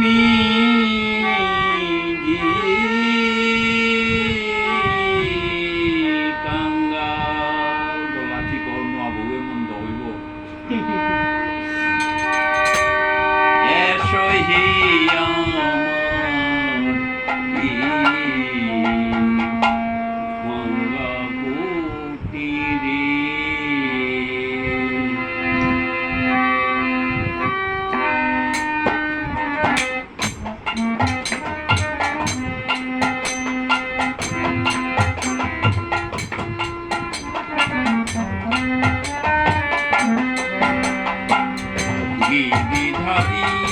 me.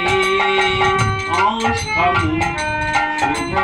দেশে আসামু শুভ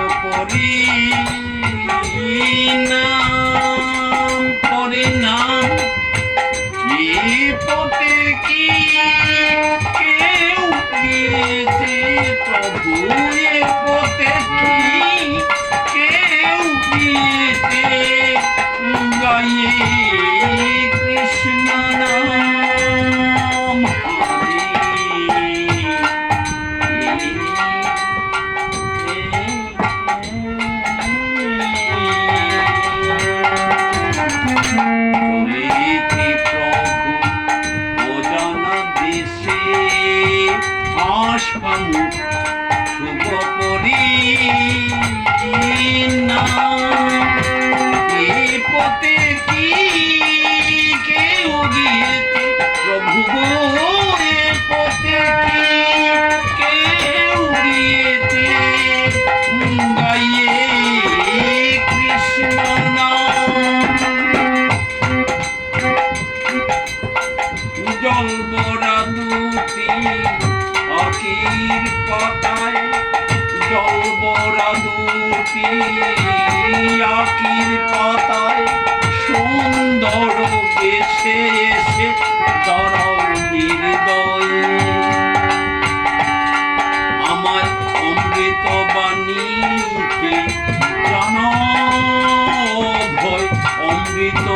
পাতায় জলবরা পাতায় সুন্দর বেছে এসে দাঁড়াও আমার অমৃত বাণীতে অমৃত